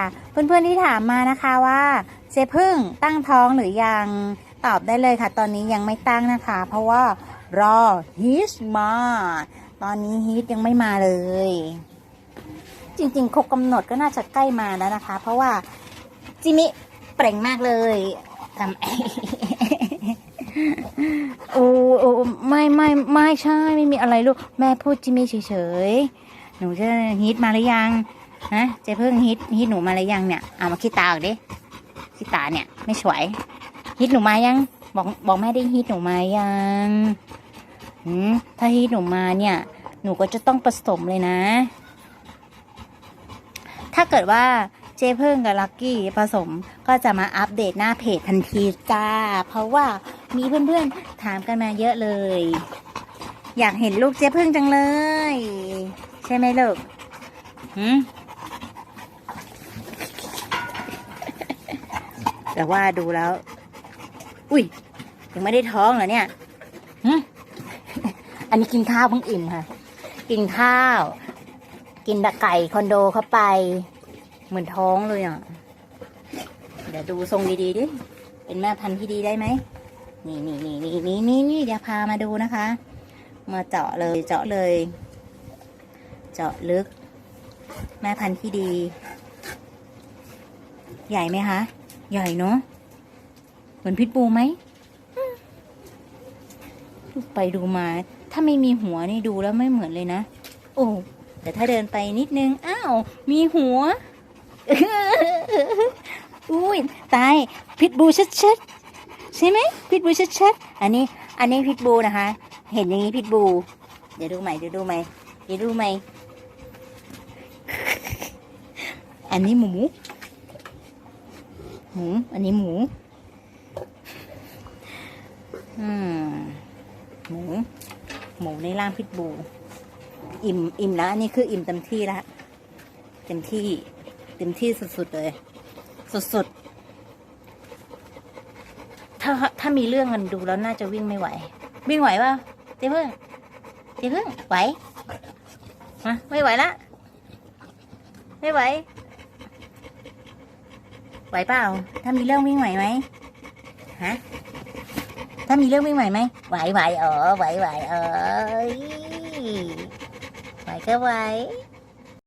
ค่ะ เพื่อนๆที่ถามมานะคะว่าเจพึ่งตั้งท้องหรือยังตอบได้เลยค่ะ ตอนนี้ยังไม่ตั้งนะคะ เพราะว่ารอฮีทมาตอนนี้ฮีทยังไม่มาเลย จริงๆครบกำหนดก็น่าจะใกล้มาแล้วนะคะ เพราะว่าจิมิเปล่งมากเลยทำโอ้โอ้ไม่ไม่ไม่ใช่ไม่มีอะไรลูก แม่พูดจิมิเฉยๆ หนูจะฮีทมาหรือยัง ฮะเจ๊เพิ่งฮิตฮิตหนูมาแล้วยังเนี่ยเอามาคิดตาออกดิคิดตาเนี่ย ไม่สวย ฮิตหนูมายัง บอกบอกแม่ได้ฮิตหนูมายังหืมถ้าฮิตหนูมาเนี่ย หนูก็จะต้องผสมเลยนะ ถ้าเกิดว่าเจ๊เพิ่งกับลักกี้ผสมก็จะมาอัปเดตหน้าเพจทันทีจ้า เพราะว่ามีเพื่อนๆถามกันมาเยอะเลย อยากเห็นลูกเจ๊เพิ่งจังเลย ใช่ไหมลูกหืม แต่ว่าดูแล้ว อุ้ย ยังไม่ได้ท้องเหรอเนี่ยอันนี้กินข้าวเพิ่งอิ่มค่ะ กินข้าว กินตะไก่คอนโดเข้าไป เหมือนท้องเลยอะ เดี๋ยวดูทรงดีๆดิ เป็นแม่พันธุ์ที่ดีได้ไหม นี่นี่นี่นี่นี่นี่นี่เดี๋ยวพามาดูนะคะ มาเจาะเลยเจาะเลย เจาะลึก แม่พันธุ์ที่ดี ใหญ่ไหมคะ ใหญ่เนาะ เหมือนพิษบูไหม ดูไปดูมา ถ้าไม่มีหัวนี่ดูแล้วไม่เหมือนเลยนะ โอ้ แต่ถ้าเดินไปนิดนึง อ้าว มีหัว อุ้ย ตาย พิษบูชัดๆ ใช่ไหม พิษบูชัดๆ อันนี้ อันนี้พิษบูนะคะ เห็นอย่างนี้พิษบู เดี๋ยวดูใหม่ เดี๋ยวดูใหม่ เดี๋ยวดูใหม่ อันนี้หมู หมู อันนี้หมู อืมหมู หมูในร่างพิษบู อิ่ม อิ่มแล้ว อันนี้คืออิ่มเต็มที่แล้วเต็มที่ เต็มที่สุดๆเลย สุดๆ ถ้า ถ้ามีเรื่องกันดูแล้วน่าจะวิ่งไม่ไหว วิ่งไหวป่ะเจ๊เพิ่งเจ๊เพิ่งไหวมาไม่ไหวละ ไม่ไหว ไหวเปล่า ถ้ามีเรื่องวิ่งไหวไหมฮะ ถ้ามีเรื่องวิ่งไหวไหม ไหวไหวเออไหวไหวเออไหวก็ไหว